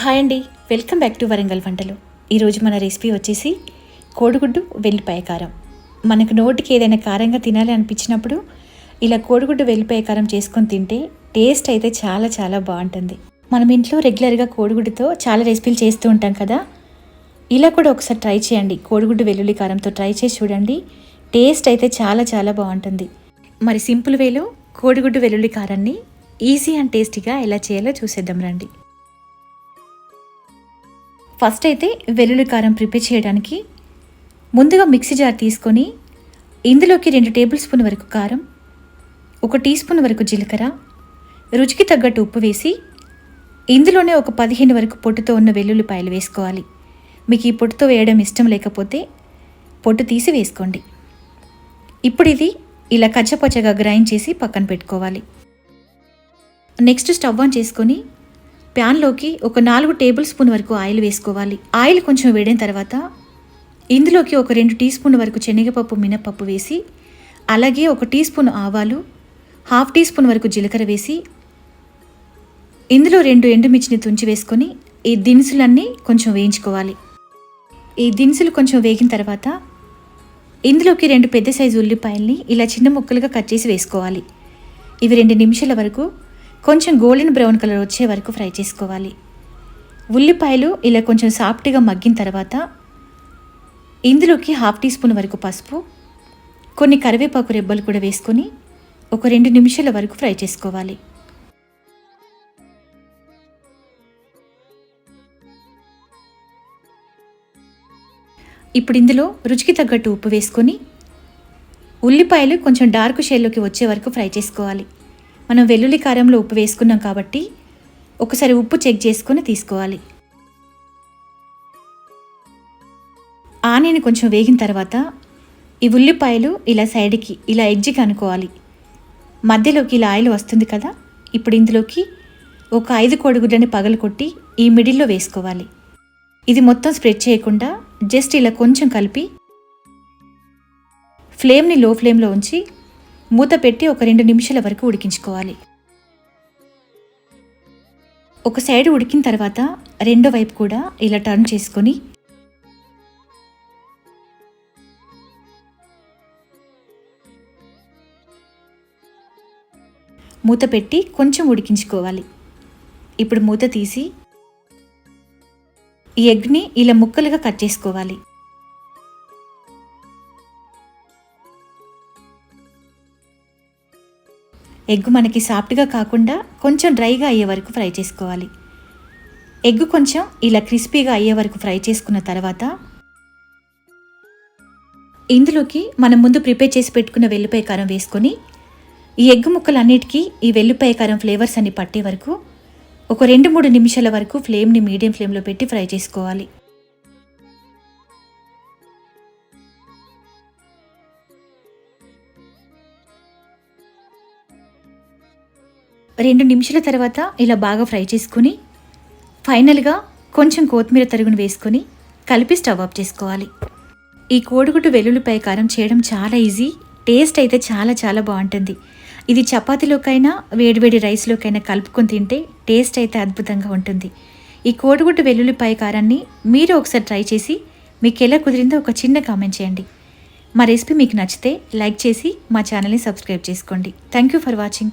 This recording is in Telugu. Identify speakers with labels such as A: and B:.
A: హాయ్ అండి. వెల్కమ్ బ్యాక్ టు వరంగల్ వంటలు. ఈరోజు మన రెసిపీ వచ్చేసి కోడిగుడ్డు వెల్లిపాయ కారం. మనకు నోటికి ఏదైనా కారంగా తినాలి అనిపించినప్పుడు ఇలా కోడిగుడ్డు వెల్లిపాయ కారం చేసుకొని తింటే టేస్ట్ అయితే చాలా చాలా బాగుంటుంది. మనం ఇంట్లో రెగ్యులర్గా కోడిగుడ్డుతో చాలా రెసిపీలు చేస్తూ ఉంటాం కదా. ఇలా కూడా ఒకసారి ట్రై చేయండి. కోడిగుడ్డు వెల్లుల్లి కారంతో ట్రై చేసి చూడండి. టేస్ట్ అయితే చాలా చాలా బాగుంటుంది. మరి సింపుల్ వేలో కోడిగుడ్డు వెల్లుల్లి కారాన్ని ఈజీ అండ్ టేస్టీగా ఎలా చేయాలో చూసేద్దాం రండి. ఫస్ట్ అయితే వెల్లుల్లి కారం ప్రిపేర్ చేయడానికి ముందుగా మిక్సీ జార్ తీసుకొని ఇందులోకి రెండు టేబుల్ స్పూన్ వరకు కారం ఒక టీ స్పూన్ వరకు జీలకర్ర రుచికి తగ్గట్టు ఉప్పు వేసి ఇందులోనే ఒక పదిహేను వరకు పొట్టుతో ఉన్న వెల్లుల్లిపాయలు వేసుకోవాలి. మీకు ఈ పొట్టుతో వేయడం ఇష్టం లేకపోతే పొట్టు తీసి వేసుకోండి. ఇప్పుడు ఇది ఇలా కచ్చపచ్చగా గ్రైండ్ చేసి పక్కన పెట్టుకోవాలి. నెక్స్ట్ స్టవ్ ఆన్ చేసుకొని ప్యాన్లోకి ఒక నాలుగు టేబుల్ స్పూన్ వరకు ఆయిల్ వేసుకోవాలి. ఆయిల్ కొంచెం వేడిన తర్వాత ఇందులోకి ఒక రెండు టీ స్పూన్ వరకు శనగపప్పు మినపప్పు వేసి అలాగే ఒక టీ స్పూన్ ఆవాలు హాఫ్ టీ స్పూన్ వరకు జీలకర్ర వేసి ఇందులో రెండు ఎండుమిర్చిని తుంచి వేసుకొని ఈ దినుసులన్నీ కొంచెం వేయించుకోవాలి. ఈ దినుసులు కొంచెం వేగిన తర్వాత ఇందులోకి రెండు పెద్ద సైజు ఉల్లిపాయల్ని ఇలా చిన్న ముక్కలుగా కట్ చేసి వేసుకోవాలి. ఇవి రెండు నిమిషాల వరకు కొంచెం గోల్డెన్ బ్రౌన్ కలర్ వచ్చే వరకు ఫ్రై చేసుకోవాలి. ఉల్లిపాయలు ఇలా కొంచెం సాఫ్ట్గా మగ్గిన తర్వాత ఇందులోకి హాఫ్ టీ స్పూన్ వరకు పసుపు కొన్ని కరివేపాకు రెబ్బలు కూడా వేసుకొని ఒక రెండు నిమిషాల వరకు ఫ్రై చేసుకోవాలి. ఇప్పుడు ఇందులో రుచికి తగ్గట్టు ఉప్పు వేసుకొని ఉల్లిపాయలు కొంచెం డార్క్ షేడ్లోకి వచ్చే వరకు ఫ్రై చేసుకోవాలి. మనం వెల్లుల్లి కారంలో ఉప్పు వేసుకున్నాం కాబట్టి ఒకసారి ఉప్పు చెక్ చేసుకొని తీసుకోవాలి. ఆనియన్ కొంచెం వేగిన తర్వాత ఈ ఉల్లిపాయలు ఇలా సైడ్కి ఇలా ఎడ్జికి అనుకోవాలి. మధ్యలోకి ఇలా ఆయిల్ వస్తుంది కదా ఇప్పుడు ఇందులోకి ఒక ఐదు కోడిగుడ్లని పగలు కొట్టి ఈ మిడిల్లో వేసుకోవాలి. ఇది మొత్తం స్ప్రెడ్ చేయకుండా జస్ట్ ఇలా కొంచెం కలిపి ఫ్లేమ్ని లో ఫ్లేమ్లో ఉంచి మూత పెట్టి ఒక రెండు నిమిషాల వరకు ఉడికించుకోవాలి. ఒక సైడ్ ఉడికిన తర్వాత రెండో వైపు కూడా ఇలా టర్న్ చేసుకొని మూత పెట్టి కొంచెం ఉడికించుకోవాలి. ఇప్పుడు మూత తీసి ఈ ఎగ్ని ఇలా ముక్కలుగా కట్ చేసుకోవాలి. ఎగ్ మనకి సాఫ్ట్గా కాకుండా కొంచెం డ్రైగా అయ్యే వరకు ఫ్రై చేసుకోవాలి. ఎగ్ కొంచెం ఇలా క్రిస్పీగా అయ్యే వరకు ఫ్రై చేసుకున్న తర్వాత ఇందులోకి మనం ముందు ప్రిపేర్ చేసి పెట్టుకున్న వెల్లిపాయ కారం వేసుకొని ఈ ఎగ్ ముక్కలన్నిటికీ ఈ వెల్లుపాయ కారం ఫ్లేవర్స్ అన్ని పట్టే వరకు ఒక రెండు మూడు నిమిషాల వరకు ఫ్లేమ్ని మీడియం ఫ్లేమ్లో పెట్టి ఫ్రై చేసుకోవాలి. రెండు నిమిషాల తర్వాత ఇలా బాగా ఫ్రై చేసుకుని ఫైనల్గా కొంచెం కొత్తిమీర తరుగును వేసుకొని కలిపి స్టవ్ ఆఫ్ చేసుకోవాలి. ఈ కోడిగుడ్డు వెల్లుల్లిపాయ కారం చేయడం చాలా ఈజీ టేస్ట్ అయితే చాలా చాలా బాగుంటుంది. ఇది చపాతీలోకైనా వేడివేడి రైస్లోకైనా కలుపుకొని తింటే టేస్ట్ అయితే అద్భుతంగా ఉంటుంది. ఈ కోడిగుడ్డు వెల్లుల్లిపాయ కారాన్ని మీరు ఒకసారి ట్రై చేసి మీకు ఎలా కుదిరిందో ఒక చిన్న కామెంట్ చేయండి. మా రెసిపీ మీకు నచ్చితే లైక్ చేసి మా ఛానల్ని సబ్స్క్రైబ్ చేసుకోండి. Thank you for watching.